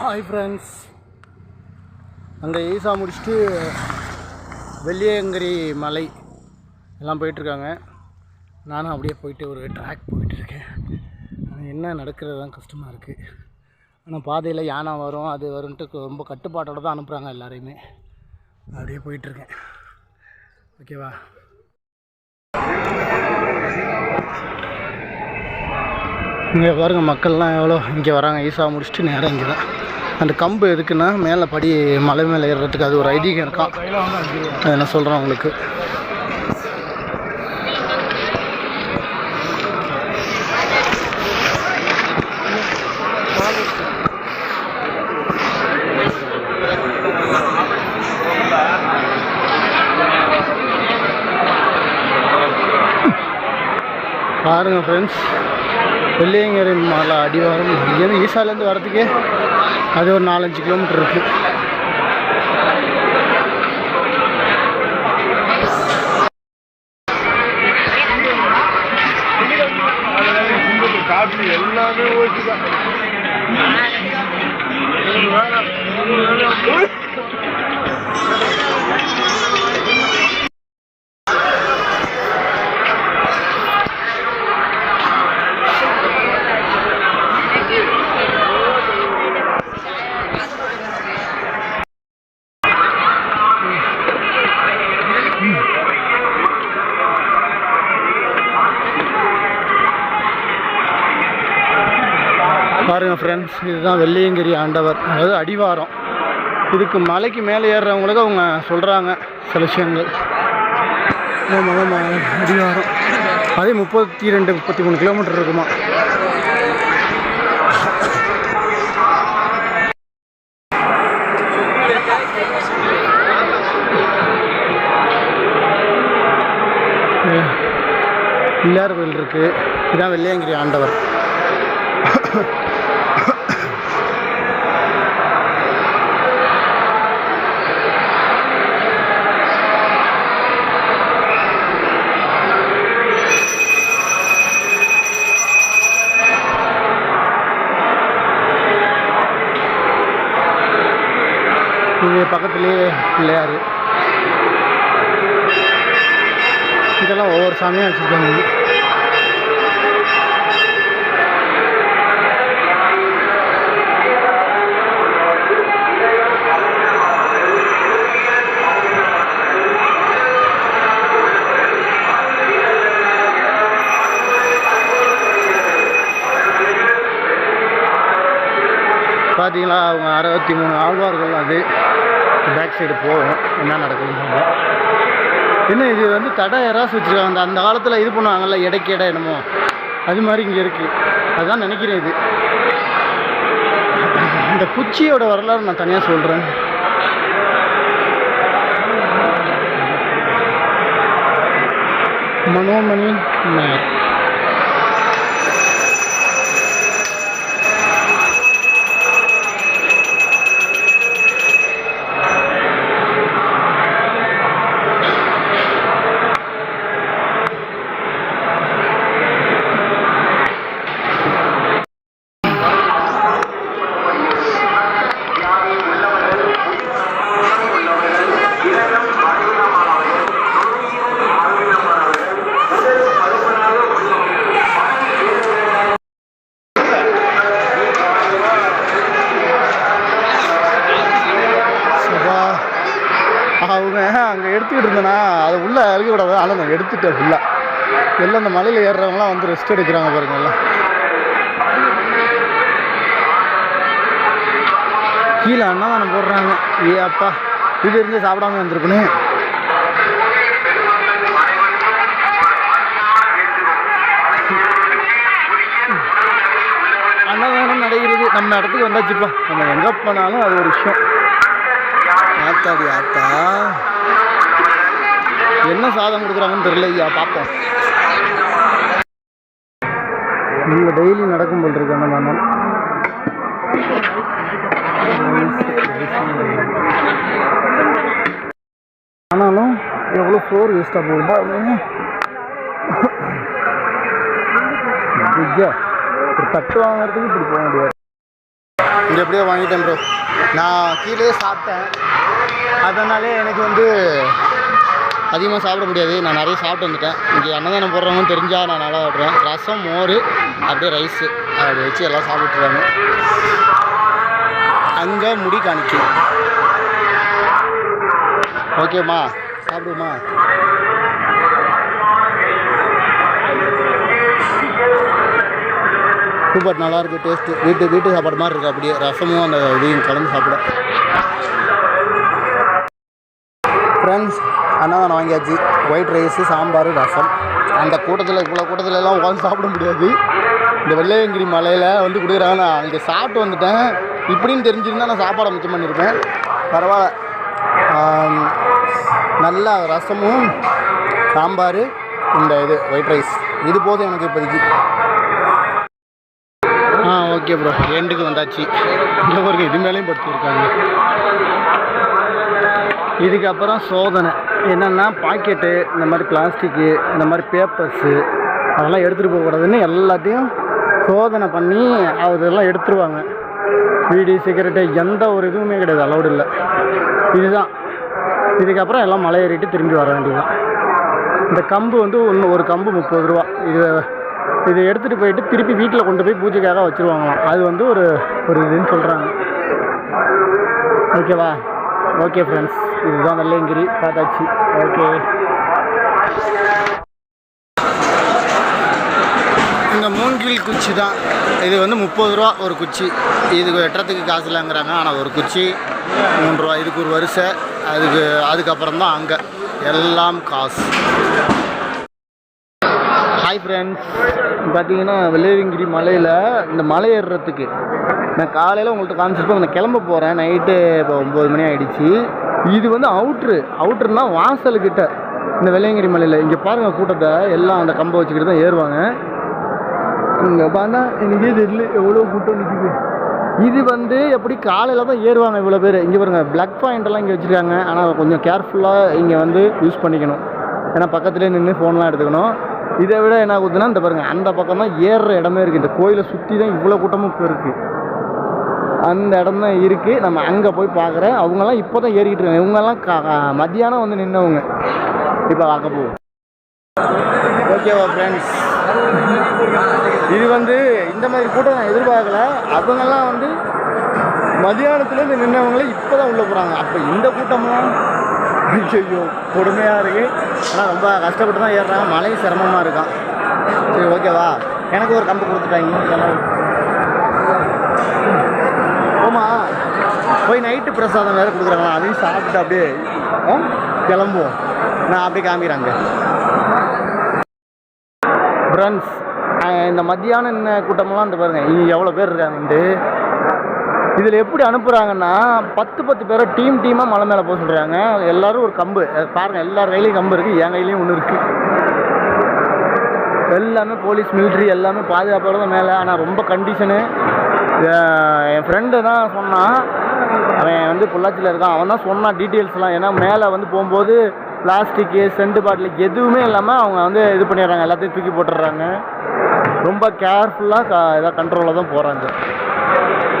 Hi friends அங்கே ஈசா முடிச்சுட்டு வெள்ளியங்கிரி மலை எல்லாம் போயிட்டுருக்காங்க. நானும் அப்படியே போயிட்டு ஒரு ட்ராக் போயிட்டுருக்கேன். ஆனால் என்ன நடக்கிறது தான் கஷ்டமாக இருக்குது ஆனால் பாதையில் யானை வரும் அது வரும்ன்ட்டு ரொம்ப கட்டுப்பாட்டோடு தான் அனுப்புகிறாங்க எல்லாரையுமே. அப்படியே போயிட்டுருக்கேன். ஓகேவா இங்கே பாருங்கள் மக்கள்லாம் எவ்வளோ இங்கே வராங்க. ஈசா முடிச்சுட்டு நேராக இங்கே தான் அந்த கம்பு எதுக்குன்னா மேலே படி மலை மேலே ஏறுறதுக்கு அது ஒரு ஐதீகம் இருக்கான் என்ன சொல்கிறேன் உங்களுக்கு. பாருங்கள் ஃப்ரெண்ட்ஸ் வெள்ளியங்கிரி மலை அடிவாரம். இங்கேருந்து ஈசாலேருந்து வரதுக்கே அது ஒரு நாலஞ்சு கிலோமீட்டர் இருக்குது ஃப்ரெண்ட்ஸ் இதுதான் வெள்ளியங்கிரி ஆண்டவர். அதாவது அடிவாரம். இதுக்கு மலைக்கு மேலே ஏறுறவங்களுக்கு அவங்க சொல்கிறாங்க சில விஷயங்கள். அடிவாரம். அதே முப்பத்தி ரெண்டு முப்பத்தி மூணு கிலோமீட்டர் இருக்குமா? பிள்ளையார் கோயில் இருக்குது இதுதான் வெள்ளியங்கிரி ஆண்டவர். இது பக்கத்துலேயே பிள்ளையார் இதெல்லாம் ஒவ்வொரு சாமியாக வச்சுருக்காங்க பார்த்தீங்களா அவங்க அறுபத்தி மூணு ஆழ்வார்கள் அது. பேக் சைடு போகும். என்ன நடக்குதுன்னு என்ன இது வந்து தடை யாராவது வச்சுருக்காங்க? அந்த அந்த காலத்தில் இது பண்ணுவாங்கல்ல இடைக்கு இடம் என்னமோ. அது மாதிரி இங்கே இருக்குது அதுதான் நினைக்கிறேன் இது. இந்த குச்சியோட வரலாறு நான் தனியாக சொல்கிறேன் மனோமணி நாயர். அவங்க அங்கே எடுத்துக்கிட்டு இருந்தேன்னா அது உள்ளே இறக்கக்கூடாது ஆனால் நான் எடுத்துட்டேன் ஃபுல்லாக எல்லாம் அந்த மலையில் ஏறுறவங்களாம் வந்து ரெஸ்ட் எடுக்கிறாங்க பாருங்க எல்லாம். கீழே அன்னதானம் போடுறாங்க. ஏ அப்பா இது இருந்து சாப்பிடாம வந்திருக்கணும் அன்னதானம் நடக்கிறது நம்ம இடத்துக்கு வந்தாச்சுப்பா. நம்ம எங்கே போனாலும் அது ஒரு விஷயம். ஆத்தாடி ஆத்தா. என்ன சாதம் கொடுக்குறாங்கன்னு தெரியல ஐயா பார்ப்போம். இங்கே டெய்லி நடக்கும் போல் இருக்கு அன்னதானம் ஆனாலும் எவ்வளோ ஃப்ளோர் வேஸ்ட்டாக போகுதுப்பா ஐயா, ஒரு தட்டு வாங்குறதுக்கு இப்படி போக முடியாது. இங்கே எப்படியோ வாங்கிட்டேன் ப்ரோ நான் கீழே சாப்பிட்டேன். அதனாலே எனக்கு வந்து அதிகமாக சாப்பிட முடியாது. நான் நிறைய சாப்பிட்டு வந்துட்டேன். இங்கே அன்னதானம் போடுறவங்கன்னு தெரிஞ்சால் நான் நல்லா விட்றேன் ரசம் மோர் அப்படியே ரைஸு. அப்படி வச்சு எல்லாம் சாப்பிட்டுருவாங்க அங்கே முடி காணிக்கும். ஓகேம்மா சாப்பிடுமா சூப்பர் நல்லாயிருக்கு டேஸ்ட்டு வீட்டு வீட்டு சாப்பாடு மாதிரி இருக்குது அப்படியே. ரசமும் அந்த இதையும் கலந்து சாப்பிட. ஃப்ரெண்ட்ஸ் அன்னதானம் வாங்கியாச்சு. White rice sambar rasam. அந்த கூட்டத்தில் இவ்வளோ கூட்டத்திலலாம் எல்லாம் உட்காந்து சாப்பிட முடியாது. இந்த வெள்ளையங்கிரி மலையில் வந்து கொடுக்குறாங்க. நான் அங்கே சாப்பிட்டு வந்துட்டேன். இப்படின்னு தெரிஞ்சிருந்தால் நான் சாப்பாடை மிச்சம் பண்ணியிருப்பேன் பரவாயில்ல. நல்லா ரசமும் சாம்பார் இந்த இது ஒயிட் ரைஸ் இது போதும் எனக்கு இப்போதைக்கு. ஆ ஓகே ப்ரோ எண்டுக்கு வந்தாச்சு. இங்கே ஒரு இது மேலேயும் படுத்துருக்காங்க. இதுக்கப்புறம் சோதனை. என்னென்னா பாக்கெட்டு இந்த மாதிரி பிளாஸ்டிக்கு இந்த மாதிரி பேப்பர்ஸு அதெல்லாம் எடுத்துகிட்டு போகக்கூடாதுன்னு எல்லாத்தையும் சோதனை பண்ணி அதெல்லாம் எடுத்துருவாங்க. வீடி சிகரெட்டு எந்த ஒரு இதுவுமே கிடையாது அலௌடு இல்லை. இதுதான். இதுக்கப்புறம் எல்லாம் மலை ஏறிட்டு திரும்பி வர வேண்டியதுதான். இந்த கம்பு வந்து ஒன்று ஒரு கம்பு முப்பது ரூபா. இது இதை எடுத்துகிட்டு போயிட்டு திருப்பி வீட்டில் கொண்டு போய் பூஜைக்காக வச்சுருவாங்களாம். அது வந்து ஒரு ஒரு இதுன்னு சொல்கிறாங்க ஓகேவா? ஓகே ஃப்ரெண்ட்ஸ் இதுதான் வெள்ளையங்கிரி பார்த்தாச்சு ஓகே இந்த மூங்கில் குச்சி தான். இது வந்து முப்பது ரூபா ஒரு குச்சி. இது வெட்டுறதுக்கு காசு இல்லைங்கிறாங்க. ஆனால் ஒரு குச்சி மூன்று ரூபா. இதுக்கு ஒரு வரிசை. அதுக்கு அதுக்கப்புறம் தான் அங்கே. எல்லாம் காசு. ஹாய் ஃப்ரெண்ட்ஸ் பார்த்தீங்கன்னா வெள்ளையங்கிரி மலையில் இந்த மலை ஏறுறதுக்கு. நான் காலையில் உங்கள்கிட்ட காமிச்சிருப்பேன். நான் கிளம்ப போகிறேன் நைட்டு இப்போ ஒம்பது மணி ஆகிடுச்சு இது வந்து அவுட்ரு அவுட்ருனா வாசலுக்கிட்ட இந்த வெள்ளையங்கிரி மலையில். இங்கே பாருங்கள் கூட்டத்தை. எல்லாம் அந்த கம்பை வச்சுக்கிட்டு தான் ஏறுவாங்க. இங்கே பார்த்தா எனக்கே தெரியல எவ்வளோ கூட்டம் நிற்குது இது வந்து எப்படி காலையில் தான் ஏறுவாங்க இவ்வளோ பேர்? இங்கே பாருங்க பிளக் பாயிண்ட் எல்லாம் இங்கே வச்சுருக்காங்க. ஆனால் கொஞ்சம் கேர்ஃபுல்லாக இங்கே வந்து யூஸ் பண்ணிக்கணும். ஏன்னா பக்கத்துலேயே நின்று ஃபோன்லாம் எடுத்துக்கணும். இதை விட என்ன ஆகுதுன்னா இந்த பாருங்கள் அந்த பக்கம் தான் ஏறுற இடமே இருக்குது இந்த கோயிலை சுற்றி தான் இவ்வளோ கூட்டமும் இப்போ இருக்குது அந்த இடம் தான் இருக்குது நம்ம அங்கே போய் பார்க்குறேன் அவங்கெல்லாம் இப்போ தான் ஏறிக்கிட்டு இருக்காங்க. இவங்கெல்லாம் கா- மத்தியானம் வந்து நின்றவங்க இப்போ பார்க்க போவோம் ஓகேவா ஃப்ரெண்ட்ஸ் இது வந்து இந்த மாதிரி கூட்டம் நான் எதிர்பார்க்கல. அவங்கெல்லாம் வந்து மதியானத்துலேருந்து நின்றவங்களே இப்போ தான் உள்ளே போகிறாங்க அப்போ இந்த கூட்டம்லாம் ஐயோ கொடுமையாக இருக்குது ஆனால் ரொம்ப கஷ்டப்பட்டு தான் ஏறுறாங்க. மழையும் சிரமமாக இருக்கான். சரி ஓகேவா? எனக்கு ஒரு கம்பு கொடுத்துட்டாங்க. போய் நைட்டு பிரசாதம் வேறு கொடுக்குறாங்களா? அதையும் சாப்பிட்டு அப்படியே ஆ, கிளம்புவோம். நான் அப்படியே காமிக்கிறாங்க ஃப்ரெண்ட்ஸ் இந்த மத்தியானம் என்ன கூட்டமெல்லாம் இந்த பாருங்க. இங்கே எவ்வளோ பேர் இருக்காங்கன்ட்டு இதில் எப்படி அனுப்புகிறாங்கன்னா பத்து பத்து பேரை டீம் டீமாக மலை மேலே போக சொல்கிறாங்க எல்லோரும் ஒரு கம்பு. பாருங்கள் எல்லார் கையிலையும் கம்பு இருக்குது என் கையிலையும் ஒன்று இருக்குது எல்லாமே போலீஸ் மிலிட்ரி எல்லாமே பாதுகாப்போட தான் மேலே. ஆனால் ரொம்ப கண்டிஷனு என் ஃப்ரெண்டு தான் சொன்னான் அவன் வந்து பொள்ளாச்சியில் இருக்கான். அவன் தான் சொன்னான் டீட்டெயில்ஸ்லாம் ஏன்னா மேலே வந்து போகும்போது பிளாஸ்டிக்கு சென்ட் பாட்டில் எதுவுமே இல்லாமல் அவங்க வந்து இது பண்ணிடுறாங்க. எல்லாத்தையும் தூக்கி போட்டுடுறாங்க. ரொம்ப கேர்ஃபுல்லாக க இதாக கண்ட்ரோலில் தான் போகிறாங்க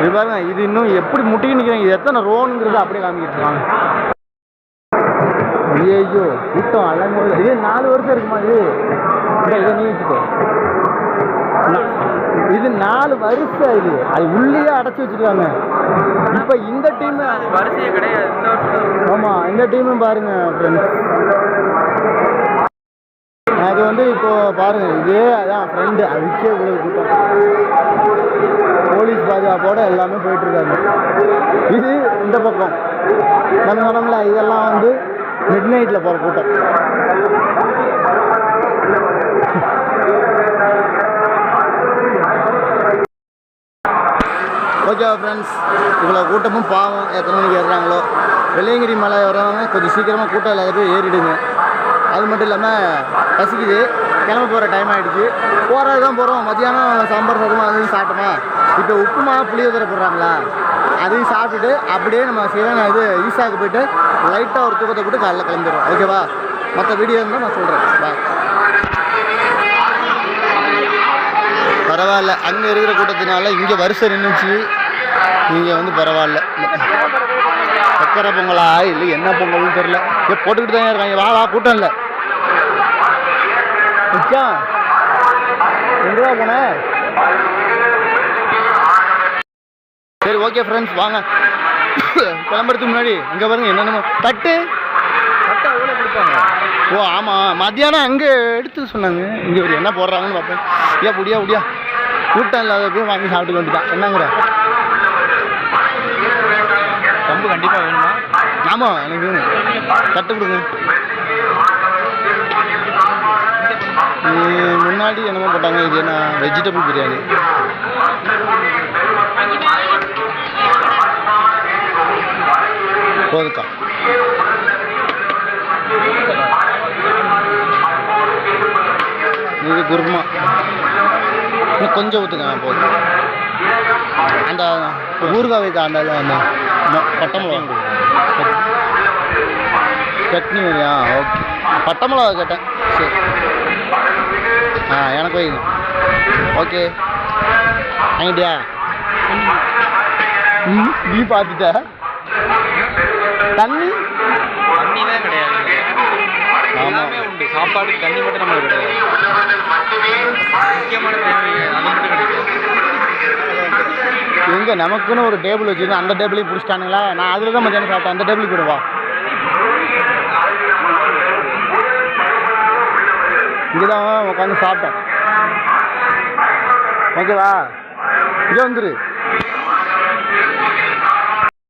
இது பாருங்க இது இன்னும் எப்படி முட்டிக்கு நிற்கிறாங்க இது எத்தனை ரோனுங்கிறத அப்படியே காமிக்கிட்டு இருக்காங்க. ஐயோ கூட்டம் அலங்கோல இது நாலு வருஷம் இருக்குமா இது? இதை நீ வச்சுக்கோ. இது நாலு வருஷம் இது. அது உள்ளேயே அடைச்சி வச்சிருக்காங்க. இப்போ இந்த டீம் வரிசையே கிடையாது. ஆமாம் இந்த டீமும் பாருங்க ஃப்ரெண்ட்ஸ் அது வந்து இப்போ பாருங்க இதே அதான் ஃப்ரெண்டு அதுக்கே இவ்வளவு கூட்டம். போலீஸ் பாதுகாப்போட எல்லாமே போயிட்டு இருக்காங்க இது இந்த பக்கம். நம்ம சொன்னோம்ல இதெல்லாம் வந்து மிட் நைட்டில் போகிற கூட்டம். ஓகே ஃப்ரெண்ட்ஸ் இவ்வளோ கூட்டமும் பாவம் எத்தனை மணிக்கு ஏறுறாங்களோ. வெள்ளையங்கிரி மலை வர்றவங்க கொஞ்சம் சீக்கிரமாக கூட்டம் இல்லாத போய் ஏறிடுங்க. அது மட்டும் இல்லாமல் பசிக்குது. கிளம்ப போகிற டைம் ஆகிடுச்சு போகிறது தான் போகிறோம் மத்தியானம் சாம்பார் சாதமாக அதுவும் சாப்பிட்டோமா? இப்போ உப்புமா புளியோதரை போடுறாங்களா? அதையும் சாப்பிட்டுட்டு அப்படியே நம்ம சிவன் இது ஈசாவுக்கு போயிட்டு லைட்டாக ஒரு தூக்கத்தை போட்டு காலைல கிளம்பிடுறோம். ஓகேவா மற்ற வீடியோ இருந்தால் நான் சொல்கிறேன் பாய் பரவாயில்ல. அங்கே இருக்கிற கூட்டத்தினால இங்கே வரிசை நின்றுச்சு நீங்கள் வந்து பரவாயில்ல. சக்கரை பொங்கலா? இல்லை என்ன பொங்கல்னு தெரில ஏ போட்டுக்கிட்டு தான் இருக்காங்க. வா வா கூட்டம் இல்லை. ரெண்டு எங்கடா போன? சரி ஓகே ஃப்ரெண்ட்ஸ் வாங்க. கிளம்புறதுக்கு முன்னாடி இங்கே பாருங்க என்னென்ன தட்டு? கொடுப்பாங்க ஓ ஆமாம் மத்தியானம் அங்கே எடுத்து சொன்னாங்க. இங்கே ஒரு என்ன போடுறாங்கன்னு பார்ப்பேன் ஏன் முடியா முடியா கூட்டம் இல்லாத போய் வாங்கி சாப்பிட்டு வந்துட்டான் என்னங்கிற? கம்பு கண்டிப்பாக வேணுமா? ஆமாம் எனக்கு வேணும். தட்டு கொடுங்க. முன்னாடி என்னமோ போட்டாங்க இது என்ன வெஜிடபிள் பிரியாணி. போதுக்கா. இது குருமா. இன்னும் கொஞ்சம் ஊற்றுங்க போதும். அந்த ஊறுகாய் வைக்க அந்த அந்த பட்டை மிளகா சட்னி வேறையா ஓகே. பட்டை மிளகா கேட்டேன். சரி. ஆ எனக்கு வைங்க. ஓகே. வாங்கிட்டியா? நீ பார்த்துட்ட? தண்ணி? தண்ணி தான் கிடையாது. எல்லாமே உண்டு. சாப்பாடுக்கு தண்ணி மட்டும் நம்மளுக்கு கிடையாது. எங்க நமக்குன்னு ஒரு டேபிள் வச்சுருந்தோம் அந்த டேபிளையும் பிடிச்சிட்டானுங்களா? நான் அதில் தான் மத்தியானம் சாப்பிட்டேன். அந்த டேபிளுக்கு கூட இதுதான் இங்கே தான் உட்காந்து சாப்பிட்டேன். ஓகேவா? இங்கே வந்துரு.